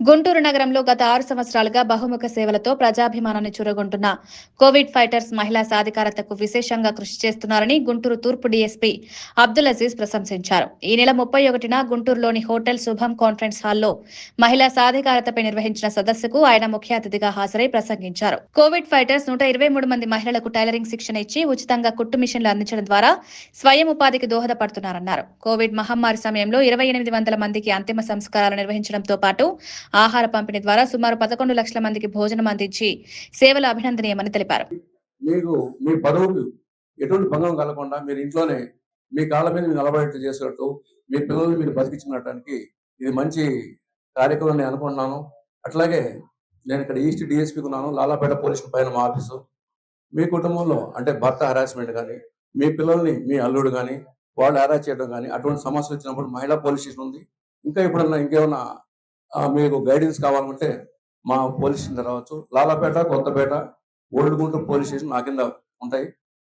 గుంటూరు నగరంలో గత ఆరు సంవత్సరాలుగా బహుముఖ సేవలతో ప్రజాభిమానాన్ని చూరగొంటున్న కోవిడ్ ఫైటర్స్ మహిళా సాధికారతకు విశేషంగా కృషి చేస్తున్నారని గుంటూరు తూర్పు డీఎస్పీ అబ్దుల్ అజీజ్ ప్రశంసించారు. ఈ నెల ముప్పై ఒకటిన గుంటూరులోని హోటల్ శుభం కాన్ఫరెన్స్ హాల్లో మహిళా సాధికారతపై నిర్వహించిన సదస్సుకు ఆయన ముఖ్య అతిథిగా హాజరై ప్రసంగించారు. కోవిడ్ ఫైటర్స్ నూట ఇరవై మూడు మంది మహిళలకు టైలరింగ్ శిక్షణ ఇచ్చి ఉచితంగా కుట్టు మిషన్లు అందించడం ద్వారా స్వయం ఉపాధికి దోహదపడుతున్నారన్నారు. కోవిడ్ మహమ్మారి సమయంలో ఇరవై ఎనిమిది వందల మందికి అంతిమ సంస్కారాలు నిర్వహించడంతో పాటు ఆహార పంపిణీ ద్వారా సుమారు పదకొండు లక్షల మందికి భోజనం అందించి సేవలు అభినందనీయమని తెలిపారు. మీకు మీ పదవుకు ఎటువంటి భంగం కలగకుండా మీరు ఇంట్లోనే మీ కాళ్ళ మీద మీరు నిలబడేట్టు చేసినట్టు మీ పిల్లల్ని మీరు బతికించుకున్నటానికి ఇది మంచి కార్యక్రమం నేను అనుకుంటున్నాను. అట్లాగే నేను ఇక్కడ ఈస్ట్ డిఎస్పీకి ఉన్నాను లాలాపేట పోలీస్ పైన మా ఆఫీసు. మీ కుటుంబంలో అంటే భర్త హరాస్మెంట్ కానీ మీ పిల్లల్ని మీ అల్లుడు కానీ వాళ్ళు హరాస్ చేయడం కానీ అటువంటి సమస్యలు వచ్చినప్పుడు మహిళా పోలీస్ స్టేషన్ ఉంది. ఇంకా ఇప్పుడున్న ఇంకేమన్నా మీకు గైడెన్స్ కావాలంటే మా పోలీస్ స్టేషన్ రావచ్చు. Lalapet Kothapet old Guntur police station నా కింద ఉంటాయి.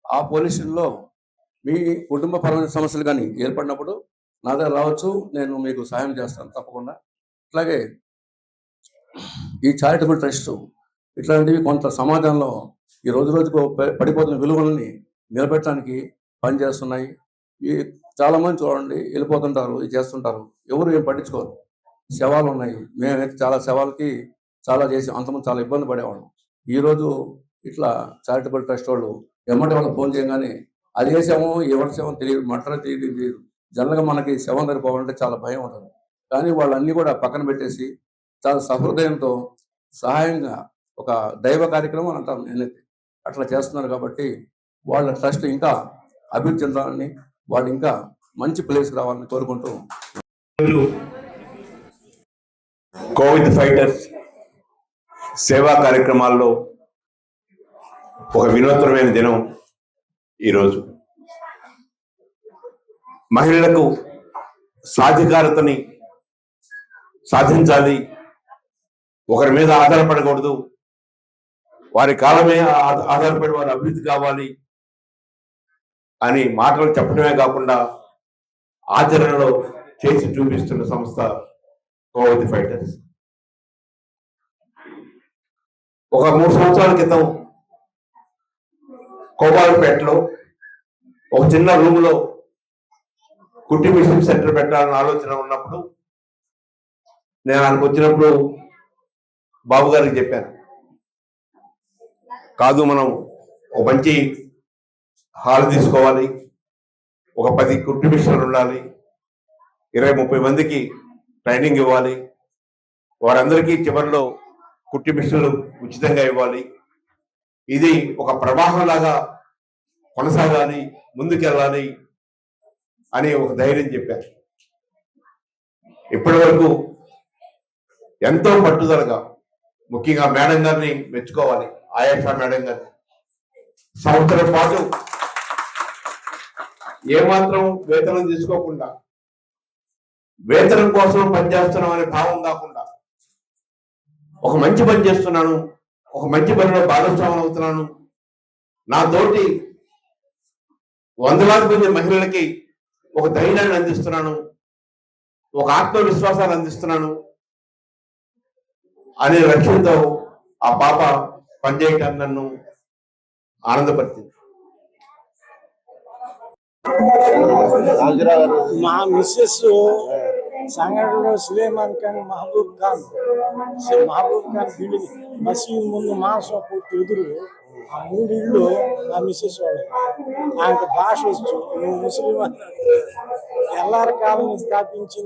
ఆ పోలీస్ స్టేషన్లో మీ కుటుంబ పరమైన సమస్యలు కానీ ఏర్పడినప్పుడు నా దగ్గర రావచ్చు. నేను మీకు సహాయం చేస్తాను తప్పకుండా. అట్లాగే ఈ చారిటబుల్ ట్రస్ట్ ఇట్లాంటివి కొంత సమాజంలో ఈ రోజు రోజుకు పడిపోతున్న విలువలని నిలబెట్టడానికి పనిచేస్తున్నాయి. ఈ చాలామంది చూడండి వెళ్ళిపోతుంటారు ఇది చేస్తుంటారు. ఎవరు ఏం పట్టించుకోరు. శవాలు ఉన్నాయి మేమైతే చాలా శవాలకి చాలా చేసి అంతమంది చాలా ఇబ్బంది పడేవాళ్ళం. ఈ రోజు ఇట్లా చారిటబుల్ ట్రస్ట్ వాళ్ళు ఎమ్మటి వాళ్ళకి ఫోన్ చేయగానే అది ఏ శవం ఎవరి శవం తెలియదు మటర తెలియదు తెలియదు. జనరల్గా మనకి శవం సరిపోవాలంటే చాలా భయం ఉంటుంది. కానీ వాళ్ళన్నీ కూడా పక్కన పెట్టేసి చాలా సహృదయంతో సహాయంగా ఒక దైవ కార్యక్రమం అని అంటాను నేనైతే. అట్లా చేస్తున్నారు కాబట్టి వాళ్ళ ట్రస్ట్ ఇంకా అభివృద్ధి చెందాలని వాళ్ళు ఇంకా మంచి ప్లేస్కి రావాలని కోరుకుంటూ కోవిడ్ ఫైటర్స్ సేవా కార్యక్రమాల్లో ఒక వినూత్నమైన దినం ఈరోజు. మహిళలకు సాధికారతని సాధించాలి. ఒకరి మీద ఆధారపడకూడదు. వారి కాలమే ఆధారపడి వారి అభివృద్ధి కావాలి అని మాటలు చెప్పడమే కాకుండా ఆచరణలో చేసి చూపిస్తున్న సంస్థ కోవిడ్ ఫైటర్స్. ఒక మూడు సంవత్సరాల క్రితం కోబాలపేటలో ఒక చిన్న రూమ్లో కుట్టి మిషన్ సెంటర్ పెట్టాలని ఆలోచన ఉన్నప్పుడు నేను ఆయనకు వచ్చినప్పుడు బాబు గారికి చెప్పాను. కాదు మనం ఒక మంచి హాల్ తీసుకోవాలి ఒక పది కుట్టి మిషన్లు ఉండాలి ఇరవై ముప్పై మందికి ట్రైనింగ్ ఇవ్వాలి. వారందరికీ చివరిలో కుట్టి మిషన్లు ఉచితంగా ఇవ్వాలి. ఇది ఒక ప్రవాహంలాగా కొనసాగాలి ముందుకెళ్ళాలి అని ఒక ధైర్యం చెప్పారు. ఇప్పటి వరకు ఎంతో పట్టుదలగా ముఖ్యంగా మేడం గారిని మెచ్చుకోవాలి ఆయాషా మేడం గారిని. సంవత్సరం పాటు ఏమాత్రం వేతనం తీసుకోకుండా వేతనం కోసం పనిచేస్తున్నాం అనే భావం కాకుండా ఒక మంచి పని చేస్తున్నాను ఒక మంచి పనిలో భాగస్వామ్యం అవుతున్నాను. నా తోటి వందలాది మంది మహిళలకి ఒక ధైర్యాన్ని అందిస్తున్నాను ఒక ఆత్మవిశ్వాసాన్ని అందిస్తున్నాను అనే లక్ష్యంతో ఆ పాప పనిచేయటం నన్ను ఆనందపరిచింది. మా మిస్సెస్ సంఘటనలో సులేమాన్ ఖాన్ మహబూబ్ ఖాన్ మహబూబ్ ఖాన్ బిల్డింగ్ మసీద్ ముందు మాసం పూర్తి ఎదురు ఆ మూడు ఇళ్ళు మా మిస్సెస్ వాళ్ళు. ఆయనకు భాష వచ్చు. నువ్వు ముస్లిం అన్నాడు ఎల్లారి కాలం స్థాపించింది